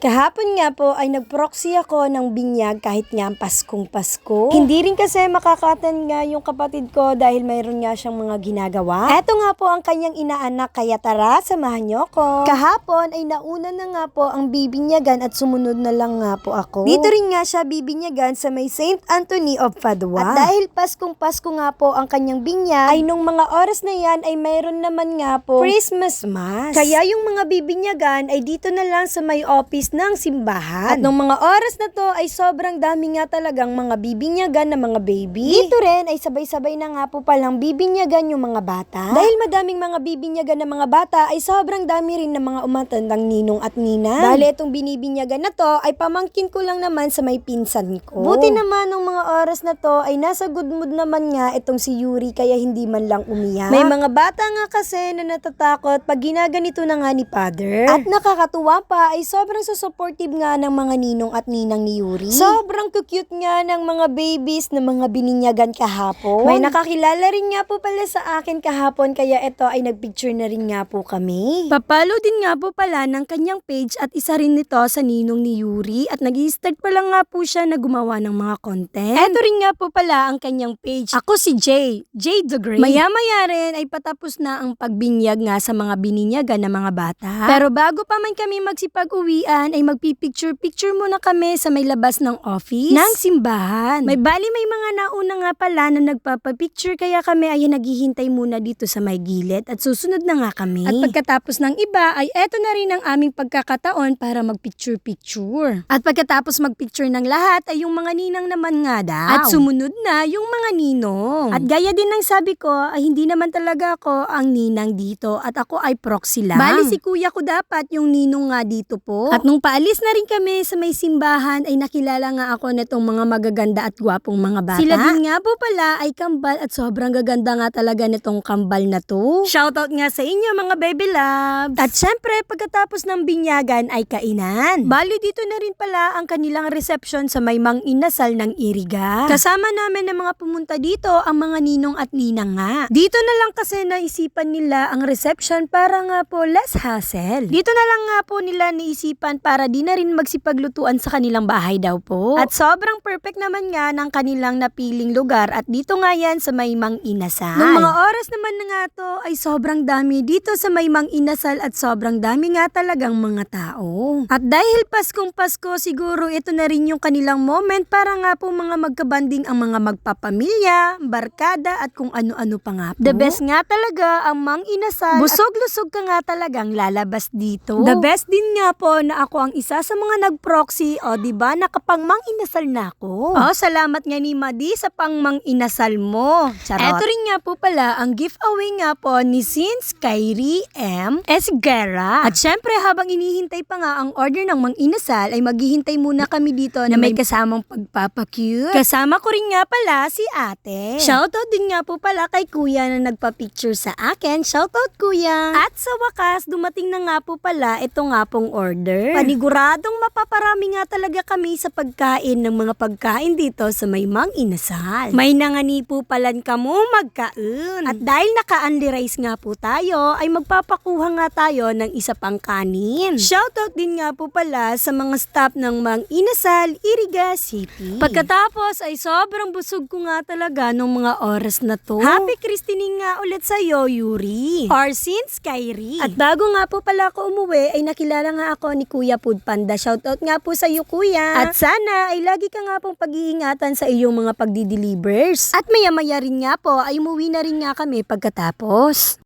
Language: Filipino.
Kahapon nga po ay nagproxy ako ng binyag kahit nga Paskong Pasko. Hindi rin kasi makakatan nga yung kapatid ko dahil mayroon nga siyang mga ginagawa. Eto nga po ang kanyang inaanak kaya tara samahan niyo ko. Kahapon ay nauna na nga po ang bibinyagan at sumunod na lang nga po ako. Dito rin nga siya bibinyagan sa may St. Anthony of Padua. At dahil Paskong Pasko nga po ang kanyang binyag ay nung mga oras na yan ay mayroon naman nga po Christmas Mass. Kaya yung mga bibinyagan ay dito na lang sa may office ng simbahan. At nung mga oras na to ay sobrang dami nga talagang mga bibinyagan na mga baby. Dito rin ay sabay-sabay na nga po palang bibinyagan yung mga bata. Dahil madaming mga bibinyagan na mga bata ay sobrang dami rin ng mga umatandang ninong at nina. Bale itong binibinyagan na to ay pamangkin ko lang naman sa may pinsan ko. Buti naman nung mga oras na to ay nasa good mood naman nga itong si Yuri kaya hindi man lang umiyak. May mga bata nga kasi na natatakot pag ginaganito na nga ni father. At nakakatuwa pa ay sobrang supportive nga ng mga ninong at ninang ni Yuri. Sobrang cute nga ng mga babies na mga bininyagan kahapon. May nakakilala rin nga po pala sa akin kahapon kaya ito ay nagpicture na rin nga po kami. Papalo din nga po pala ng kanyang page at isa rin nito sa ninong ni Yuri at nag start pa lang nga po siya na gumawa ng mga content. Ito rin nga po pala ang kanyang page. Ako si Jay, Jay the Great. Maya-maya rin ay patapos na ang pagbinyag nga sa mga bininyagan ng mga bata. Pero bago pa man kami magsipag-uwian ay magpipicture-picture muna kami sa may labas ng office ng simbahan. May bali may mga nauna nga pala na nagpapapicture kaya kami ay naghihintay muna dito sa may gilid at susunod na nga kami. At pagkatapos ng iba ay eto na rin ang aming pagkakataon para magpicture-picture. At pagkatapos magpicture ng lahat ay yung mga ninang naman nga daw. At sumunod na yung mga ninong. At gaya din ng sabi ko ay hindi naman talaga ako ang ninang dito at ako ay proxy lang. Bali si kuya ko dapat yung ninong nga dito po. At nung paalis na rin kami sa may simbahan ay nakilala nga ako nitong mga magaganda at gwapong mga bata. Sila din nga po pala ay kambal at sobrang gaganda nga talaga nitong kambal na to. Shoutout nga sa inyo mga baby loves. At syempre pagkatapos ng binyagan ay kainan. Bali dito na rin pala ang kanilang reception sa may mang inasal ng Iriga. Kasama namin ng mga pumunta dito ang mga ninong at ninang nga. Dito na lang kasi naisipan nila ang reception para nga po less hassle. Dito na lang nga po nila naisipan para di na rin magsipaglutuan sa kanilang bahay daw po. At sobrang perfect naman nga ng kanilang napiling lugar at dito nga yan sa may mang inasal. Nung mga oras naman na nga to ay sobrang dami dito sa may mang inasal at sobrang dami nga talagang mga tao. At dahil Paskong Pasko siguro ito na rin yung kanilang moment para nga po mga magkabanding ang mga magpapamilya, barkada at kung ano-ano pa nga po. The best nga talaga ang mang inasal. Busog-lusog ka nga talagang lalabas dito. The best din nga po na ako ang isa sa mga nag-proxy o di ba nakapang mang inasal na ako. Oh, salamat nga ni Madi sa pang mang inasal mo. Charot. Eto rin nga po pala ang giveaway nga po ni Sins Kyrie M. Esguerra. At syempre habang inihintay pa nga ang order ng mang inasal ay maghihintay muna kami dito na may kasamang pagpapacute. Kasama ko rin nga pala si ate. Shoutout din nga po pala kay kuya na nagpa-picture sa akin. Shoutout kuya. At sa wakas, dumating na nga po pala ito nga pong order. Paniguradong mapaparami nga talaga kami sa pagkain ng mga pagkain dito sa may mang inasal. May nangani po palan kamo magkain. At dahil naka-unli rice nga po tayo, ay magpapakuha nga tayo ng isa pang kanin. Shoutout din nga po pala sa mga staff ng Mang Inasal, Iriga City. Pagkatapos ay sobrang busog ko nga talaga nung mga oras na to. Happy Christening nga ulit sa iyo, Yuri. Or since Kyrie. At bago nga po pala ako umuwi, ay nakilala nga ako ni Kuya Food Panda. Shoutout nga po sa iyo, Kuya. At sana ay lagi ka nga pong pag-iingatan sa iyong mga pagdi-delivers. At maya-maya rin nga po ay umuwi na rin nga kami pagkatapos.